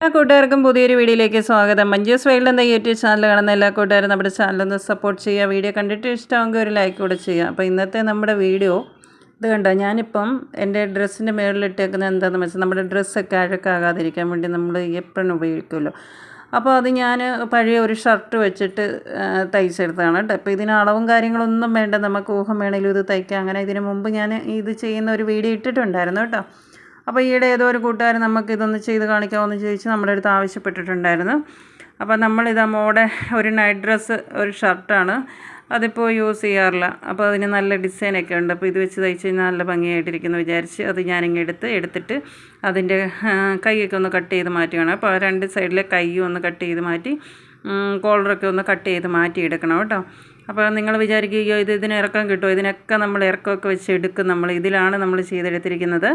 എല്ലാ കൂട്ടുകാർക്കും പുതിയൊരു വീഡിയോയിലേക്ക് സ്വാഗതം. മഞ്ജൂസ് വൈൽഡ് എന്ന യൂട്യൂബ് ചാനൽ കാണുന്ന എല്ലാ കൂട്ടുകാരും നമ്മുടെ ചാനലൊന്ന് സപ്പോർട്ട് ചെയ്യുക. വീഡിയോ കണ്ടിട്ട് ഇഷ്ടമാണെങ്കിൽ ഒരു ലൈക്ക് കൂടെ ചെയ്യുക. അപ്പോൾ ഇന്നത്തെ നമ്മുടെ വീഡിയോ ഇത് കണ്ടോ? ഞാനിപ്പം എന്റെ ഡ്രസ്സിന്റെ മേളിലിട്ടേക്കുന്നത് എന്താണെന്ന് വെച്ചാൽ നമ്മുടെ ഡ്രസ്സൊക്കെ അഴുക്കാകാതിരിക്കാൻ വേണ്ടി നമ്മൾ എപ്പോഴും ഉപയോഗിക്കുമല്ലോ. അപ്പോൾ അത് ഞാൻ പഴയ ഒരു ഷർട്ട് വെച്ചിട്ട് തയ്ച്ചെടുത്താണ് കേട്ടോ. അപ്പോൾ ഇതിന് അളവും കാര്യങ്ങളൊന്നും വേണ്ട. നമുക്ക് ഊഹം വേണമെങ്കിലും ഇത് തയ്ക്കാം. അങ്ങനെ ഇതിന് മുമ്പ് ഞാൻ ഇത് ചെയ്യുന്ന ഒരു വീഡിയോ ഇട്ടിട്ടുണ്ടായിരുന്നു കേട്ടോ. അപ്പോൾ ഈയിടെ ഏതോ ഒരു കൂട്ടുകാരൻ നമുക്ക് ഇതൊന്ന് ചെയ്ത് കാണിക്കാമെന്ന് ചോദിച്ച് നമ്മുടെ അടുത്ത് ആവശ്യപ്പെട്ടിട്ടുണ്ടായിരുന്നു. അപ്പോൾ നമ്മളിതാ മോടെ ഒരു നൈറ്റ് ഡ്രസ്സ് ഒരു ഷർട്ടാണ് അതിപ്പോൾ യൂസ് ചെയ്യാറില്ല. അപ്പോൾ അതിന് നല്ല ഡിസൈനൊക്കെ ഉണ്ട്. അപ്പോൾ ഇത് വെച്ച് തയ്ച്ച് കഴിഞ്ഞാൽ നല്ല ഭംഗിയായിട്ടിരിക്കുന്നു വിചാരിച്ച് അത് ഞാനിങ്ങ് എടുത്ത് എടുത്തിട്ട് അതിന്റെ കൈയൊക്കെ ഒന്ന് കട്ട് ചെയ്ത് മാറ്റുകയാണ്. അപ്പോൾ രണ്ട് സൈഡിലെ കൈയും ഒന്ന് കട്ട് ചെയ്ത് മാറ്റി കോളറൊക്കെ ഒന്ന് കട്ട് ചെയ്ത് മാറ്റി എടുക്കണം കേട്ടോ. അപ്പോൾ നിങ്ങൾ വിചാരിക്കുകയോ ഇത് ഇതിന് ഇറക്കം കിട്ടുമോ? ഇതിനൊക്കെ നമ്മൾ ഇറക്കമൊക്കെ വെച്ച് എടുക്കും നമ്മൾ. ഇതിലാണ് നമ്മൾ ചെയ്തെടുത്തിരിക്കുന്നത്.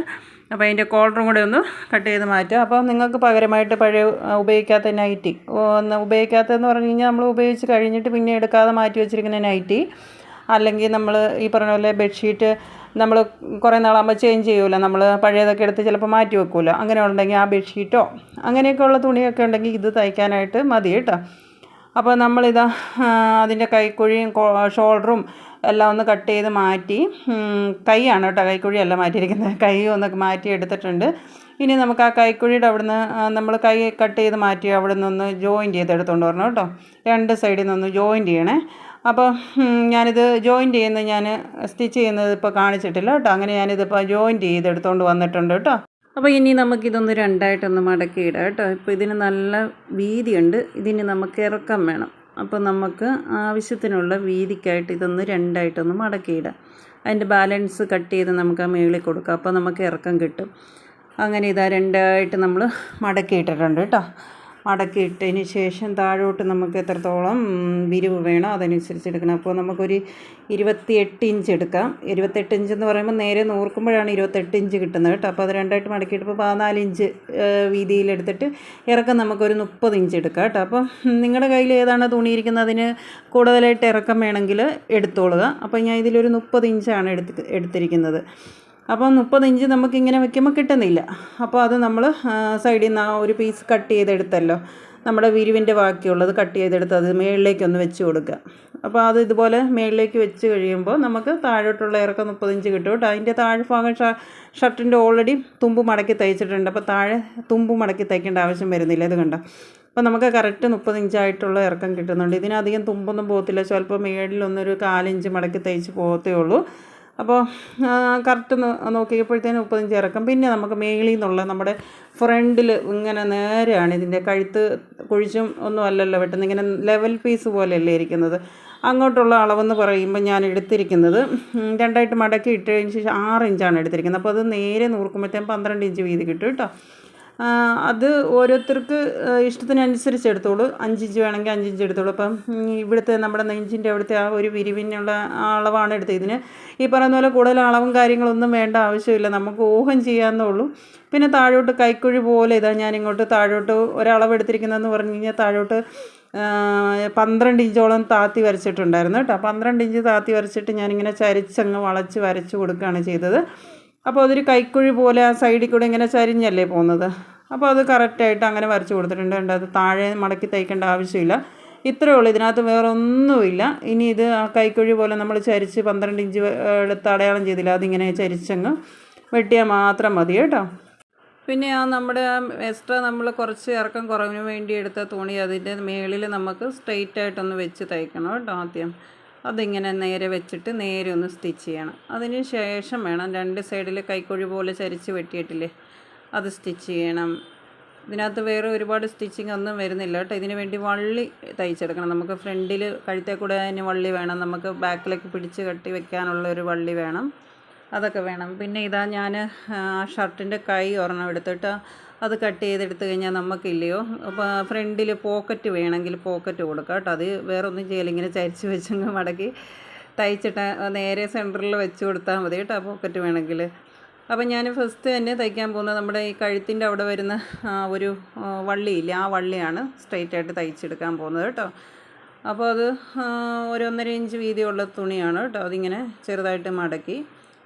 അപ്പോൾ അതിന്റെ കോളറും കൂടെ ഒന്ന് കട്ട് ചെയ്ത് മാറ്റുക. അപ്പോൾ നിങ്ങൾക്ക് പകരമായിട്ട് പഴയ ഉപയോഗിക്കാത്ത നൈറ്റി ഒന്ന് ഉപയോഗിക്കാത്തതെന്ന് പറഞ്ഞു കഴിഞ്ഞാൽ നമ്മൾ ഉപയോഗിച്ച് കഴിഞ്ഞിട്ട് പിന്നെ എടുക്കാതെ മാറ്റി വെച്ചിരിക്കുന്ന നൈറ്റി അല്ലെങ്കിൽ നമ്മൾ ഈ പറഞ്ഞ പോലെ ബെഡ്ഷീറ്റ് നമ്മൾ കുറേ നാളാകുമ്പോൾ ചേഞ്ച് ചെയ്യുമല്ലോ നമ്മൾ പഴയതൊക്കെ എടുത്ത് ചിലപ്പോൾ മാറ്റി വെക്കുമല്ലോ അങ്ങനെ ഉണ്ടെങ്കിൽ ആ ബെഡ്ഷീറ്റോ അങ്ങനെയൊക്കെയുള്ള തുണിയൊക്കെ ഉണ്ടെങ്കിൽ ഇത് തയ്ക്കാനായിട്ട് മതി കേട്ടോ. അപ്പോൾ നമ്മളിതാ അതിന്റെ കൈക്കുഴിയും ഷോൾഡറും എല്ലാം ഒന്ന് കട്ട് ചെയ്ത് മാറ്റി കൈയാണ് കേട്ടോ കൈക്കുഴിയല്ല മാറ്റിയിരിക്കുന്നത്. കൈ ഒന്ന് മാറ്റി എടുത്തിട്ടുണ്ട്. ഇനി നമുക്ക് ആ കൈക്കുഴിയുടെ അവിടുന്ന് നമ്മൾ കൈ കട്ട് ചെയ്ത് മാറ്റി അവിടെ നിന്ന് ജോയിൻ ചെയ്ത് എടുത്തുകൊണ്ട് വരണം കേട്ടോ. രണ്ട് സൈഡിൽ നിന്ന് ജോയിൻ ചെയ്യണേ. അപ്പോൾ ഞാനിത് ജോയിൻ ചെയ്യുന്നത് ഞാൻ സ്റ്റിച്ച് ചെയ്യുന്നത് ഇപ്പോൾ കാണിച്ചിട്ടില്ല കേട്ടോ. അങ്ങനെ ഞാനിതിപ്പോൾ ജോയിൻ ചെയ്ത് എടുത്തുകൊണ്ട് വന്നിട്ടുണ്ട് കേട്ടോ. അപ്പോൾ ഇനി നമുക്കിതൊന്ന് രണ്ടായിട്ടൊന്ന് മടക്കിയിടാം കേട്ടോ. ഇപ്പോൾ ഇതിന് നല്ല വീതിയുണ്ട്. ഇതിന് നമുക്ക് ഇറക്കം വേണം. അപ്പോൾ നമുക്ക് ആവശ്യത്തിനുള്ള വീതിക്കായിട്ട് ഇതൊന്ന് രണ്ടായിട്ടൊന്ന് മടക്കിയിടാം അതിന്റെ ബാലൻസ് കട്ട് ചെയ്ത് നമുക്ക് ആ മേളിൽ കൊടുക്കാം. അപ്പോൾ നമുക്ക് ഇറക്കം കിട്ടും. അങ്ങനെ ഇതാ രണ്ടായിട്ട് നമ്മൾ മടക്കിയിട്ടിട്ടുണ്ട് കേട്ടോ. മടക്കിയിട്ടതിന് ശേഷം താഴോട്ട് നമുക്ക് എത്രത്തോളം വിരിവ് വേണോ അതനുസരിച്ച് എടുക്കണം. അപ്പോൾ നമുക്കൊരു ഇരുപത്തിയെട്ട് ഇഞ്ച് എടുക്കാം. ഇരുപത്തെട്ട് ഇഞ്ച് എന്ന് പറയുമ്പോൾ നേരെ നൂർക്കുമ്പോഴാണ് ഇരുപത്തെട്ട് ഇഞ്ച് കിട്ടുന്നത് കേട്ടോ. അപ്പോൾ അത് രണ്ടായിട്ട് മടക്കിയിട്ട് ഇപ്പോൾ പതിനാല് ഇഞ്ച് വീതിയിലെടുത്തിട്ട് ഇറക്കം നമുക്കൊരു മുപ്പത് ഇഞ്ച് എടുക്കാം കേട്ടോ. അപ്പോൾ നിങ്ങളുടെ കയ്യിൽ ഏതാണ് തുണിയിരിക്കുന്നത് അതിന് കൂടുതലായിട്ട് ഇറക്കം വേണമെങ്കിൽ എടുത്തോളുക. അപ്പോൾ ഞാൻ ഇതിലൊരു മുപ്പത് ഇഞ്ചാണ് എടുത്ത് എടുത്തിരിക്കുന്നത്. അപ്പോൾ മുപ്പത് ഇഞ്ച് നമുക്കിങ്ങനെ വെക്കുമ്പോൾ കിട്ടുന്നില്ല. അപ്പോൾ അത് നമ്മൾ സൈഡിൽ നിന്ന് ആ ഒരു പീസ് കട്ട് ചെയ്തെടുത്തല്ലോ. നമ്മുടെ വിരിവിന്റെ ബാക്കിയുള്ളത് കട്ട് ചെയ്തെടുത്ത് അത് മേളിലേക്കൊന്ന് വെച്ച് കൊടുക്കുക. അപ്പോൾ അത് ഇതുപോലെ മുകളിലേക്ക് വെച്ച് കഴിയുമ്പോൾ നമുക്ക് താഴോട്ടുള്ള ഇറക്കം മുപ്പതിഞ്ച് കിട്ടും അതിന്റെ താഴെ ഭാഗം ഷർട്ടിന്റെ ഓൾറെഡി തുമ്പ് മടക്കി തയ്ച്ചിട്ടുണ്ട്. അപ്പോൾ താഴെ തുമ്പ് മടക്കി തയ്ക്കേണ്ട ആവശ്യം വരുന്നില്ല. ഇത് കണ്ടോ? അപ്പോൾ നമുക്ക് കറക്റ്റ് മുപ്പതിഞ്ചായിട്ടുള്ള ഇറക്കം കിട്ടുന്നുണ്ട്. ഇതിനധികം തുമ്പൊന്നും പോകത്തില്ല. ചിലപ്പോൾ മേളിലൊന്നൊരു കാലിഞ്ച് മടക്കി തയ്ച്ച് പോകത്തേ ഉള്ളൂ. അപ്പോൾ കറക്റ്റ് നോക്കിയപ്പോഴത്തേനും മുപ്പത്തഞ്ച് ഇറക്കം. പിന്നെ നമുക്ക് മേളിൽ നിന്നുള്ള നമ്മുടെ ഫ്രണ്ടിൽ ഇങ്ങനെ നേരെയാണ് ഇതിന്റെ കഴുത്ത് കുഴിച്ചും ഒന്നും അല്ലല്ലോ വെട്ടുന്നത്. ഇങ്ങനെ ലെവൽ പീസ് പോലെയല്ലേ ഇരിക്കുന്നത്. അങ്ങോട്ടുള്ള അളവെന്ന് പറയുമ്പോൾ ഞാൻ എടുത്തിരിക്കുന്നത് രണ്ടായിട്ട് മടക്കി ഇട്ടതിന് ശേഷം ആറ് ഇഞ്ചാണ് എടുത്തിരിക്കുന്നത്. അപ്പോൾ അത് നേരെ നൂർക്കുമ്പോഴത്തേക്കും പന്ത്രണ്ട് ഇഞ്ച് വീതി കിട്ടും കേട്ടോ. അത് ഓരോരുത്തർക്ക് ഇഷ്ടത്തിനനുസരിച്ച് എടുത്തോളൂ. അഞ്ചിഞ്ച് വേണമെങ്കിൽ അഞ്ചിഞ്ച് എടുത്തോളൂ. അപ്പം ഇവിടുത്തെ നമ്മുടെ നെഞ്ചിന്റെ അവിടുത്തെ ആ ഒരു വിരിവിനുള്ള അളവാണ് എടുത്തത് ഇതിന്. ഈ പറയുന്ന പോലെ കൂടുതൽ അളവും കാര്യങ്ങളൊന്നും വേണ്ട ആവശ്യമില്ല. നമുക്ക് ഊഹം ചെയ്യാമെന്നേ ഉള്ളൂ. പിന്നെ താഴോട്ട് കൈക്കുഴി പോലെ ഇതാ ഞാനിങ്ങോട്ട് താഴോട്ട് ഒരളവ് എടുത്തിരിക്കുന്നതെന്ന് പറഞ്ഞു കഴിഞ്ഞാൽ താഴോട്ട് പന്ത്രണ്ട് ഇഞ്ചോളം താത്തി വരച്ചിട്ടുണ്ടായിരുന്നു കേട്ടോ. പന്ത്രണ്ട് ഇഞ്ച് താത്തി വരച്ചിട്ട് ഞാനിങ്ങനെ ചരിച്ചങ്ങ് വളച്ച് വരച്ച് കൊടുക്കുകയാണ് ചെയ്തത്. അപ്പോൾ അതൊരു കൈക്കുഴി പോലെ ആ സൈഡിൽ കൂടെ ഇങ്ങനെ ചരിഞ്ഞല്ലേ പോകുന്നത്? അപ്പോൾ അത് കറക്റ്റായിട്ട് അങ്ങനെ വരച്ച് കൊടുത്തിട്ടുണ്ട്. കണ്ടോ അത് താഴെ മടക്കി തയ്ക്കേണ്ട ആവശ്യമില്ല. ഇത്രയേ ഉള്ളൂ. ഇതിനകത്ത് വേറെ ഒന്നുമില്ല ഇനി ഇത് ആ കൈക്കുഴി പോലെ നമ്മൾ ചരിച്ച് പന്ത്രണ്ട് ഇഞ്ച് എടുത്ത് അടയാളം ചെയ്തില്ല. അതിങ്ങനെ ചരിച്ചങ്ങ് വെട്ടിയാൽ മാത്രം മതി കേട്ടോ. പിന്നെ ആ നമ്മുടെ എക്സ്ട്രാ നമ്മൾ കുറച്ച് ഇറക്കം കുറവിന് വേണ്ടി എടുത്ത തുണി അതിന്റെ മേളിൽ നമുക്ക് സ്ട്രെയിറ്റ് ആയിട്ടൊന്ന് വെച്ച് തയ്ക്കണം കേട്ടോ ആദ്യം. അതിങ്ങനെ നേരെ വെച്ചിട്ട് നേരെ ഒന്ന് സ്റ്റിച്ച് ചെയ്യണം. അതിന് ശേഷം വേണം. രണ്ട് സൈഡിൽ കൈക്കുഴി പോലെ ചരിച്ച് വെട്ടിയിട്ടില്ലേ? അത് സ്റ്റിച്ച് ചെയ്യണം. ഇതിനകത്ത് വേറെ ഒരുപാട് സ്റ്റിച്ചിങ് ഒന്നും വരുന്നില്ല കേട്ടോ. ഇതിന് വേണ്ടി വള്ളി തയ്ച്ചെടുക്കണം. നമുക്ക് ഫ്രണ്ടിൽ കഴുത്തേ കൂടെ അതിന് വള്ളി വേണം. നമുക്ക് ബാക്കിലേക്ക് പിടിച്ച് കെട്ടി വെക്കാനുള്ള ഒരു വള്ളി വേണം. അതൊക്കെ വേണം. പിന്നെ ഇതാ ഞാൻ ആ ഷർട്ടിന്റെ കൈ ഒരെണ്ണം എടുത്തിട്ട് അത് കട്ട് ചെയ്തെടുത്ത് കഴിഞ്ഞാൽ നമുക്കില്ലയോ? അപ്പോൾ ഫ്രണ്ടിൽ പോക്കറ്റ് വേണമെങ്കിൽ പോക്കറ്റ് കൊടുക്കാം കേട്ടോ. അത് വേറെ ഒന്നും ചെയ്യില്ല. ഇങ്ങനെ ചരിച്ച് വെച്ചങ്ങ് മടക്കി തയ്ച്ചിട്ട് നേരെ സെന്ററിൽ വെച്ച് കൊടുത്താൽ മതി കേട്ടോ. പോക്കറ്റ് വേണമെങ്കിൽ അപ്പോൾ ഞാൻ ഫസ്റ്റ് തന്നെ തയ്ക്കാൻ പോകുന്നത് നമ്മുടെ ഈ കഴുത്തിന്റെ അവിടെ വരുന്ന ഒരു വള്ളിയില്ല? ആ വള്ളിയാണ് സ്ട്രെയിറ്റ് ആയിട്ട് തയ്ച്ചെടുക്കാൻ പോകുന്നത് കേട്ടോ. അപ്പോൾ അത് ഒരു ഒന്നര ഇഞ്ച് വീതിയുള്ള തുണിയാണ് കേട്ടോ. അതിങ്ങനെ ചെറുതായിട്ട് മടക്കി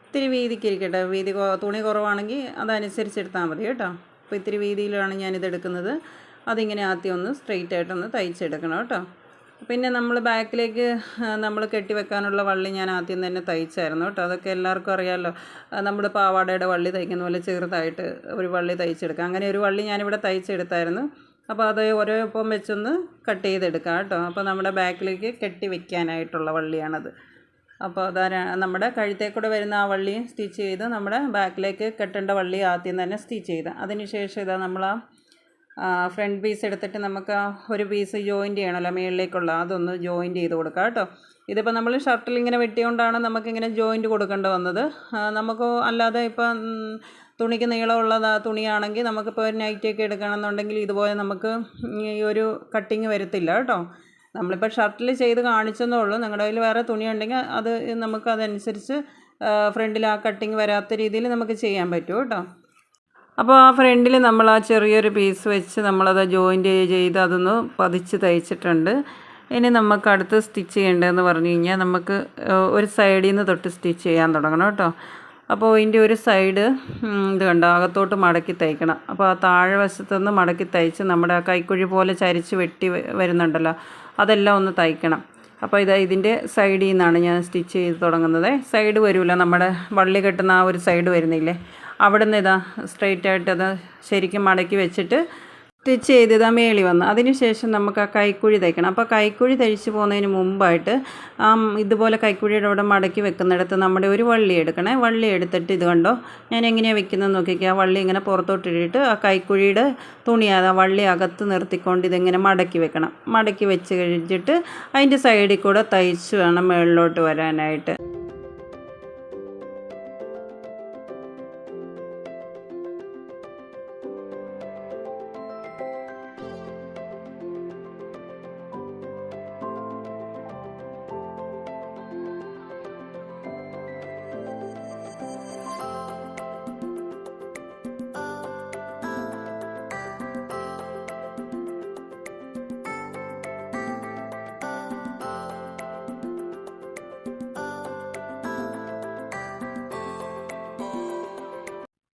ഇത്തിരി വീതിക്കിരിക്കട്ടെ വീതി തുണി കുറവാണെങ്കിൽ അതനുസരിച്ച് എടുത്താൽ മതി കേട്ടോ. അപ്പോൾ ഇത്തിരി വീതിയിലാണ് ഞാനിത് എടുക്കുന്നത് അതിങ്ങനെ ആദ്യം ഒന്ന് സ്ട്രെയിറ്റ് ആയിട്ടൊന്ന് തയ്ച്ചെടുക്കണം കേട്ടോ. പിന്നെ നമ്മൾ ബാക്കിലേക്ക് നമ്മൾ കെട്ടിവെക്കാനുള്ള വള്ളി ഞാൻ ആദ്യം തന്നെ തയ്ച്ചായിരുന്നു കേട്ടോ. അതൊക്കെ എല്ലാവർക്കും അറിയാമല്ലോ നമ്മുടെ പാവാടയുടെ വള്ളി തയ്ക്കുന്ന പോലെ ചെറുതായിട്ട് ഒരു വള്ളി തയ്ച്ചെടുക്കാം. അങ്ങനെ ഒരു വള്ളി ഞാനിവിടെ തയ്ച്ചെടുത്തായിരുന്നു. അപ്പോൾ അത് ഓരോ ഒപ്പം വെച്ചൊന്ന് കട്ട് ചെയ്തെടുക്കാം കേട്ടോ. അപ്പോൾ നമ്മുടെ ബാക്കിലേക്ക് കെട്ടി വെക്കാനായിട്ടുള്ള വള്ളിയാണത്. അപ്പോൾ അതാ നമ്മുടെ കഴുത്തേക്കൂടെ വരുന്ന ആ വള്ളി സ്റ്റിച്ച് ചെയ്ത് നമ്മുടെ ബാക്കിലേക്ക് കെട്ടേണ്ട വള്ളി ആദ്യം തന്നെ സ്റ്റിച്ച് ചെയ്ത് അതിന് ശേഷം ഇതാ നമ്മൾ ആ ഫ്രണ്ട് പീസ് എടുത്തിട്ട് നമുക്ക് ഒരു പീസ് ജോയിന്റ് ചെയ്യണമല്ലോ മുകളിലേക്കുള്ള അതൊന്ന് ജോയിന്റ് ചെയ്ത് കൊടുക്കാം കേട്ടോ. ഇതിപ്പോൾ നമ്മൾ ഷർട്ടിൽ ഇങ്ങനെ വെട്ടിയോണ്ടാണ് നമുക്കിങ്ങനെ ജോയിന്റ് കൊടുക്കേണ്ടി വന്നത്. നമുക്ക് അല്ലാതെ ഇപ്പം തുണിക്ക് നീളമുള്ള തുണിയാണെങ്കിൽ നമുക്കിപ്പോൾ ഒരു നൈറ്റിയൊക്കെ എടുക്കണമെന്നുണ്ടെങ്കിൽ ഇതുപോലെ നമുക്ക് ഈ ഒരു കട്ടിങ് വരത്തില്ല കേട്ടോ. നമ്മളിപ്പോൾ ഷർട്ടിൽ ചെയ്ത് കാണിച്ചെന്നേ ഉള്ളൂ. നിങ്ങളുടെ കയ്യിൽ വേറെ തുണി ഉണ്ടെങ്കിൽ അത് നമുക്ക് അതനുസരിച്ച് ഫ്രണ്ടിൽ ആ കട്ടിങ് വരാത്ത രീതിയിൽ നമുക്ക് ചെയ്യാൻ പറ്റും കേട്ടോ. അപ്പോൾ ആ ഫ്രണ്ടിൽ നമ്മൾ ആ ചെറിയൊരു പീസ് വെച്ച് നമ്മളത് ജോയിന്റ് ചെയ്ത് അതൊന്ന് പതിച്ച് തയ്ച്ചിട്ടുണ്ട്. ഇനി നമുക്ക് അടുത്ത് സ്റ്റിച്ച് ചെയ്യേണ്ടതെന്ന് പറഞ്ഞു കഴിഞ്ഞാൽ നമുക്ക് ഒരു സൈഡിൽ നിന്ന് തൊട്ട് സ്റ്റിച്ച് ചെയ്യാൻ തുടങ്ങണം കേട്ടോ. അപ്പോൾ ഇതിന്റെ ഒരു സൈഡ് ഇത് കണ്ടോ അകത്തോട്ട് മടക്കി തയ്ക്കണം. അപ്പോൾ ആ താഴെ വശത്തുനിന്ന് മടക്കി തയ്ച്ച് നമ്മുടെ ആ കൈക്കുഴി പോലെ ചരിച്ച് വെട്ടി വരുന്നുണ്ടല്ലോ അതെല്ലാം ഒന്ന് തയ്ക്കണം. അപ്പോൾ ഇതാ ഇതിന്റെ സൈഡിൽ നിന്നാണ് ഞാൻ സ്റ്റിച്ച് ചെയ്ത് തുടങ്ങുന്നത്. സൈഡ് വരില്ല നമ്മുടെ വള്ളി കെട്ടുന്ന ആ ഒരു സൈഡ് വരുന്നില്ലേ? അവിടെ നിന്ന് ഇതാ സ്ട്രെയിറ്റ് ആയിട്ട് അത് ശരിക്കും മടക്കി വെച്ചിട്ട് സ്റ്റിച്ച് ചെയ്ത് ഇതാ മേളി വന്ന്. അതിനുശേഷം നമുക്ക് ആ കൈക്കുഴി തയ്ക്കണം. അപ്പോൾ കൈക്കുഴി തയ്ച്ച് പോകുന്നതിന് മുമ്പായിട്ട് ആ ഇതുപോലെ കൈക്കുഴിയുടെ അവിടെ മടക്കി വെക്കുന്നിടത്ത് നമ്മുടെ ഒരു വള്ളി എടുക്കണേ. വള്ളി എടുത്തിട്ട് ഇത് കണ്ടോ? ഞാൻ എങ്ങനെയാണ് വെക്കുന്നത് നോക്കിക്കുക ആ വള്ളി ഇങ്ങനെ പുറത്തോട്ടിട്ടിട്ട് ആ കൈക്കുഴിയുടെ തുണി ആ വള്ളി അകത്ത് നിർത്തിക്കൊണ്ട് ഇതിങ്ങനെ മടക്കി വെക്കണം. മടക്കി വെച്ച് കഴിഞ്ഞിട്ട് അതിന്റെ സൈഡിൽ കൂടെ തയ്ച്ച് വേണം മുകളിലോട്ട് വരാനായിട്ട്.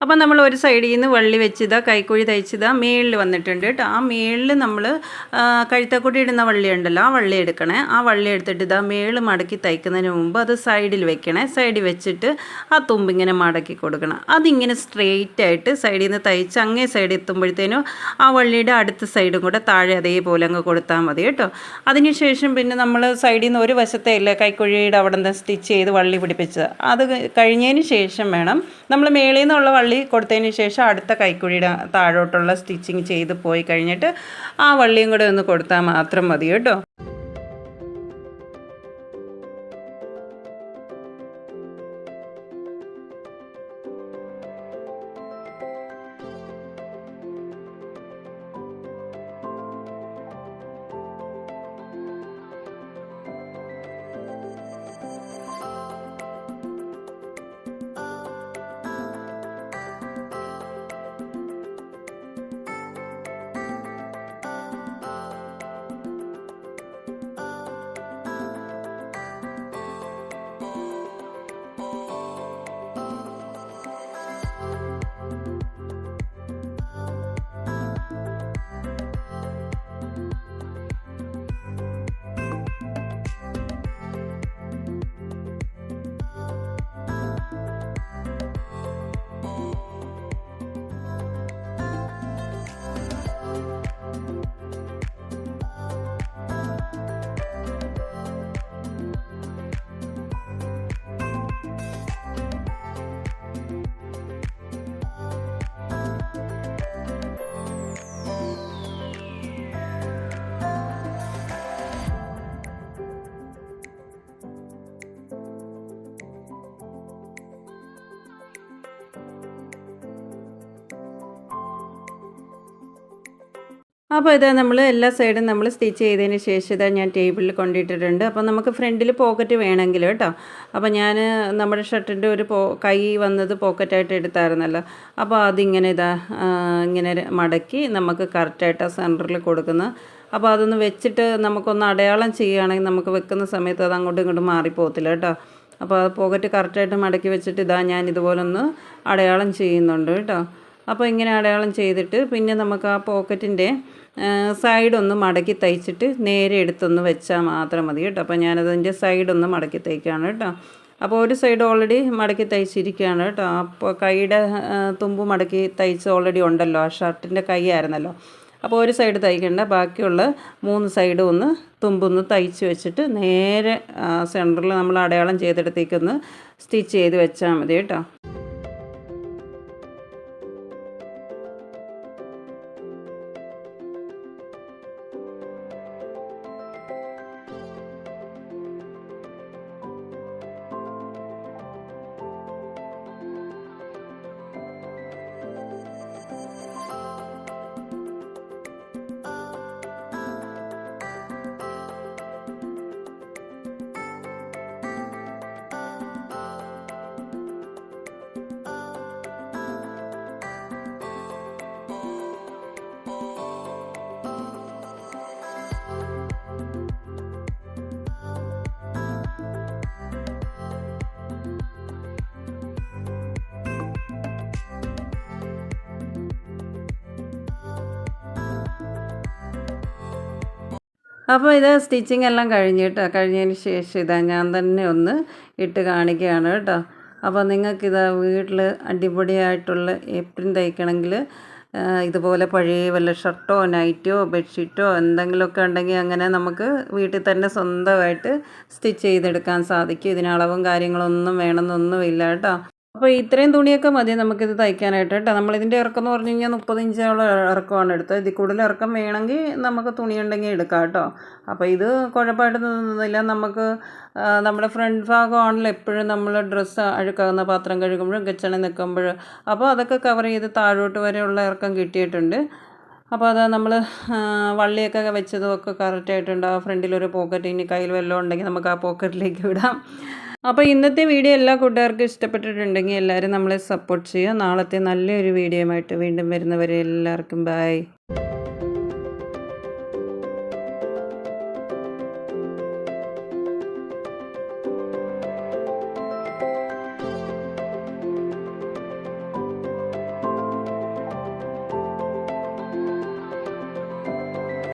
അപ്പം നമ്മൾ ഒരു സൈഡിൽ നിന്ന് വള്ളി വെച്ചിതാ കൈക്കുഴി തയ്ച്ചിതാ മേളിൽ വന്നിട്ടുണ്ട് കേട്ടോ. ആ മേളിൽ നമ്മൾ കഴുത്തക്കുട്ടി ഇടുന്ന വള്ളി ഉണ്ടല്ലോ ആ വള്ളി എടുക്കണേ. ആ വള്ളി എടുത്തിട്ട് ഇതാ മേൾ മടക്കി തയ്ക്കുന്നതിന് മുമ്പ് അത് സൈഡിൽ വെക്കണേ. സൈഡിൽ വെച്ചിട്ട് ആ തുമ്പിങ്ങനെ മടക്കി കൊടുക്കണം. അതിങ്ങനെ സ്ട്രെയിറ്റ് ആയിട്ട് സൈഡിൽ നിന്ന് തയ്ച്ച് അങ്ങേ സൈഡ് എത്തുമ്പോഴത്തേനും ആ വള്ളിയുടെ അടുത്ത സൈഡും കൂടെ താഴെ അതേപോലെ അങ്ങ് കൊടുത്താൽ മതി കേട്ടോ. അതിനുശേഷം പിന്നെ നമ്മൾ സൈഡിൽ നിന്ന് ഒരു വശത്തെ ഇല്ലേ കൈക്കുഴിയുടെ അവിടെ നിന്ന് സ്റ്റിച്ച് ചെയ്ത് വള്ളി പിടിപ്പിച്ചത്. അത് കഴിഞ്ഞതിന് ശേഷം വേണം നമ്മൾ മേളിൽ നിന്നുള്ള വള്ളി കൊടുത്തതിന് ശേഷം അടുത്ത കൈക്കുഴിയുടെ താഴോട്ടുള്ള സ്റ്റിച്ചിങ് ചെയ്ത് പോയി കഴിഞ്ഞിട്ട് ആ വള്ളിയും കൂടെ ഒന്ന് കൊടുത്താൽ മാത്രം മതി കേട്ടോ. അപ്പോൾ ഇതാ നമ്മൾ എല്ലാ സൈഡും നമ്മൾ സ്റ്റിച്ച് ചെയ്തതിന് ശേഷം ഇതാ ഞാൻ ടേബിളിൽ കൊണ്ടിട്ടിട്ടുണ്ട്. അപ്പോൾ നമുക്ക് ഫ്രണ്ടിൽ പോക്കറ്റ് വേണമെങ്കിൽ കേട്ടോ. അപ്പോൾ ഞാൻ നമ്മുടെ ഷർട്ടിന്റെ ഒരു പോ കൈ വന്നത് പോക്കറ്റായിട്ട് എടുത്തായിരുന്നല്ലോ. അപ്പോൾ അതിങ്ങനെ ഇതാ ഇങ്ങനെ മടക്കി നമുക്ക് കറക്റ്റായിട്ട് ആ സെന്ററിൽ കൊടുക്കുന്ന. അപ്പോൾ അതൊന്ന് വെച്ചിട്ട് നമുക്കൊന്ന് അടയാളം ചെയ്യുകയാണെങ്കിൽ നമുക്ക് വെക്കുന്ന സമയത്ത് അത് അങ്ങോട്ടും ഇങ്ങോട്ടും മാറിപ്പോകത്തില്ല കേട്ടോ. അപ്പോൾ ആ പോക്കറ്റ് കറക്റ്റായിട്ട് മടക്കി വെച്ചിട്ട് ഇതാ ഞാൻ ഇതുപോലെ ഒന്ന് അടയാളം ചെയ്യുന്നുണ്ട് കേട്ടോ. അപ്പോൾ ഇങ്ങനെ അടയാളം ചെയ്തിട്ട് പിന്നെ നമുക്ക് ആ പോക്കറ്റിന്റെ സൈഡൊന്ന് മടക്കി തയ്ച്ചിട്ട് നേരെ എടുത്തൊന്ന് വെച്ചാൽ മാത്രം മതി കേട്ടോ. അപ്പോൾ ഞാനതിന്റെ സൈഡൊന്ന് മടക്കി തയ്ക്കുകയാണ് കേട്ടോ. അപ്പോൾ ഒരു സൈഡ് ഓൾറെഡി മടക്കി തയ്ച്ചിരിക്കുകയാണ് കേട്ടോ. അപ്പോൾ കൈയുടെ തുമ്പ് മടക്കി തയ്ച്ച് ഓൾറെഡി ഉണ്ടല്ലോ. ആ ഷർട്ടിന്റെ കൈ ആയിരുന്നല്ലോ. അപ്പോൾ ഒരു സൈഡ് തയ്ക്കേണ്ട. ബാക്കിയുള്ള മൂന്ന് സൈഡും ഒന്ന് തുമ്പൊന്ന് തയ്ച്ച് വെച്ചിട്ട് നേരെ സെന്ററിൽ നമ്മൾ അടയാളം ചെയ്തെടുത്തേക്കൊന്ന് സ്റ്റിച്ച് ചെയ്ത് വെച്ചാൽ മതി കേട്ടോ. അപ്പോൾ ഇത് സ്റ്റിച്ചിങ് എല്ലാം കഴിഞ്ഞിട്ട് കഴിഞ്ഞതിന് ശേഷം ഇതാ ഞാൻ തന്നെ ഒന്ന് ഇട്ട് കാണിക്കുകയാണ് കേട്ടോ. അപ്പോൾ നിങ്ങൾക്കിത് വീട്ടിൽ അടിപൊളിയായിട്ടുള്ള ഏപ്രിൻ തയ്ക്കണമെങ്കിൽ ഇതുപോലെ പഴയ വല്ല ഷർട്ടോ നൈറ്റോ ബെഡ്ഷീറ്റോ എന്തെങ്കിലുമൊക്കെ ഉണ്ടെങ്കിൽ അങ്ങനെ നമുക്ക് വീട്ടിൽ തന്നെ സ്വന്തമായിട്ട് സ്റ്റിച്ച് ചെയ്തെടുക്കാൻ സാധിക്കും. ഇതിന് അളവും കാര്യങ്ങളൊന്നും വേണമെന്നൊന്നുമില്ല കേട്ടോ. അപ്പോൾ ഇത്രയും തുണിയൊക്കെ മതി നമുക്കിത് തയ്ക്കാനായിട്ട് കേട്ടോ. നമ്മളിതിന്റെ ഇറക്കം എന്ന് പറഞ്ഞു കഴിഞ്ഞാൽ മുപ്പത് ഇഞ്ചോളം ഇറക്കമാണ് എടുത്തത്. ഇതിൽ കൂടുതൽ ഇറക്കം വേണമെങ്കിൽ നമുക്ക് തുണി ഉണ്ടെങ്കിൽ എടുക്കാം കേട്ടോ. അപ്പോൾ ഇത് കുഴപ്പമായിട്ട് നിന്നില്ല. നമുക്ക് നമ്മുടെ ഫ്രണ്ട് ഭാഗമാണല്ലോ എപ്പോഴും നമ്മൾ ഡ്രസ്സ് അഴുക്കാകുന്ന പാത്രം കഴുകുമ്പോഴും കിച്ചണിൽ നിൽക്കുമ്പോൾ അപ്പോൾ അതൊക്കെ കവർ ചെയ്ത് താഴോട്ട് വരെയുള്ള ഇറക്കം കിട്ടിയിട്ടുണ്ട്. അപ്പോൾ അത് നമ്മൾ വള്ളിയൊക്കെ വെച്ചതും ഒക്കെ കറക്റ്റായിട്ടുണ്ട് ആ ഫ്രണ്ടിലൊരു പോക്കറ്റ് ഇനി കയ്യിൽ വല്ലതും ഉണ്ടെങ്കിൽ നമുക്ക് ആ പോക്കറ്റിലേക്ക് വിടാം. അപ്പോൾ ഇന്നത്തെ വീഡിയോ എല്ലാ കൂട്ടുകാർക്കും ഇഷ്ടപ്പെട്ടിട്ടുണ്ടെങ്കിൽ എല്ലാവരും നമ്മളെ സപ്പോർട്ട് ചെയ്യുക. നാളത്തെ നല്ലൊരു വീഡിയോയുമായിട്ട് വീണ്ടും വരുന്നവരെ എല്ലാവർക്കും ബൈ